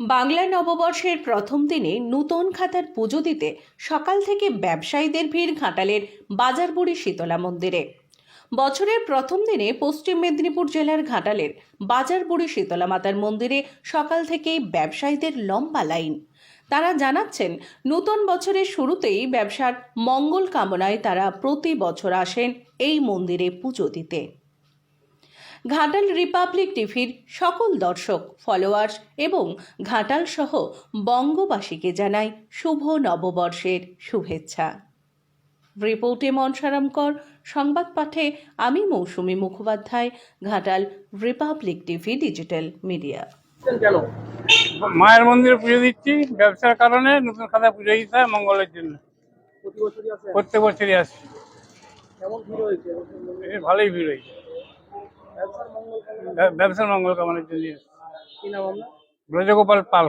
বাংলা নববর্ষের প্রথম দিনে নূতন খাতার পুজো দিতে সকাল থেকে ব্যবসায়ীদের ভিড় ঘাটালের বাজারবুড়ি শীতলা মন্দিরে। বছরের প্রথম দিনে পশ্চিম মেদিনীপুর জেলার ঘাটালের বাজারবুড়ি শীতলা মাতার মন্দিরে সকাল থেকেই ব্যবসায়ীদের লম্বা লাইন। তারা জানাচ্ছেন, নূতন বছরের শুরুতেই ব্যবসার মঙ্গল কামনায় তারা প্রতি বছর আসেন এই মন্দিরে পুজো দিতে। ঘাটাল রিপাবলিক টিভির সকল দর্শক ফলোয়ার্স এবং ঘাটাল সহ বঙ্গবাসীকে জানাই শুভ নববর্ষের শুভেচ্ছা। রিপোর্টে মনসারামকর সংবাদ পাঠে আমি Mousumi Mukhopadhyay Ghatal Republic TV digital media কেন? মায়ের মন্দিরে পুজো দিচ্ছি ব্যবসার কারণে নতুন খাতা পুজো দিতে হয় মঙ্গলের জন্য। প্রতি বছরই আছে প্রত্যেক বছরই? এর ভালোই ভিড় হয়েছে। ব্যবসার মঙ্গল কামনার জন্য ব্রজগোপাল পাল।